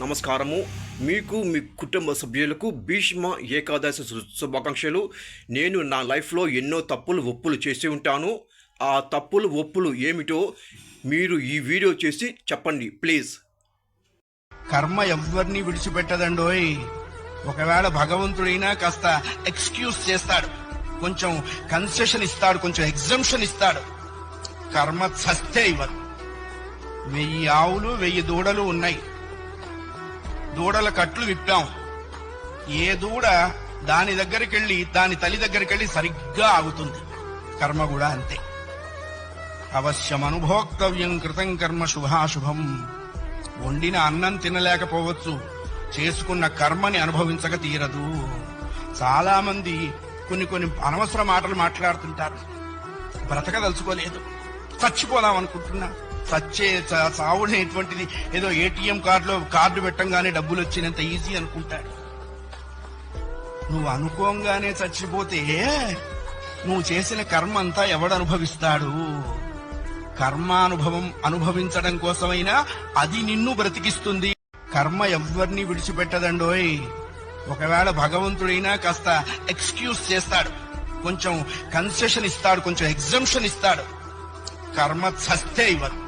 నమస్కారము. మీకు మీ కుటుంబ సభ్యులకు భీష్మ ఏకాదశి శుభాకాంక్షలు. నేను నా లైఫ్లో ఎన్నో తప్పులు ఒప్పులు చేసి ఉంటాను. ఆ తప్పులు ఒప్పులు ఏమిటో మీరు ఈ వీడియో చేసి చెప్పండి ప్లీజ్. కర్మ ఎవరిని విడిచిపెట్టదండోయ్. ఒకవేళ భగవంతుడైనా కాస్త ఎక్స్క్యూజ్ చేస్తాడు. కొంచెం కన్సెషన్ ఇస్తాడు కొంచెం ఎగ్జంప్షన్ ఇస్తాడు. కర్మ చస్తే ఇవ్వదు. వెయ్యి ఆవులు వెయ్యి దూడలు ఉన్నాయి. దూడల కట్లు విప్పాం. ఏ దూడ దాని దగ్గరికి వెళ్ళి దాని తల్లి దగ్గరికి వెళ్ళి సరిగ్గా ఆగుతుంది. కర్మ కూడా అంతే. అవశ్యం అనుభోక్తవ్యం కృతం కర్మ శుభాశుభం. వండిన అన్నం తినలేకపోవచ్చు. చేసుకున్న కర్మని అనుభవించక తీరదు. చాలా మంది కొన్ని కొన్ని అనవసర మాటలు మాట్లాడుతుంటారు. బ్రతకదలుచుకోలేదు. చచ్చిపోదాం అనుకుంటున్నా చచ్చే చ- ఏదో ఏటీఎం కార్డులో కార్డు పెట్టంగానే డబ్బులు వచ్చినంత ఈజీ అనుకుంటాడు. నువ్వు అనుకోంగానే చచ్చిపోతే నువ్వు చేసిన కర్మ అంతా ఎవడు అనుభవిస్తాడు కర్మానుభవం అనుభవించడం కోసమైనా అది నిన్ను బ్రతికిస్తుంది. కర్మ ఎవ్వరిని విడిచిపెట్టదండోయ్. ఒకవేళ భగవంతుడైనా కాస్త ఎక్స్క్యూజ్ చేస్తాడు. కొంచెం కన్సెషన్ ఇస్తాడు కొంచెం ఎగ్జంప్షన్ ఇస్తాడు. కర్మ చస్తే ఇవ్వదు.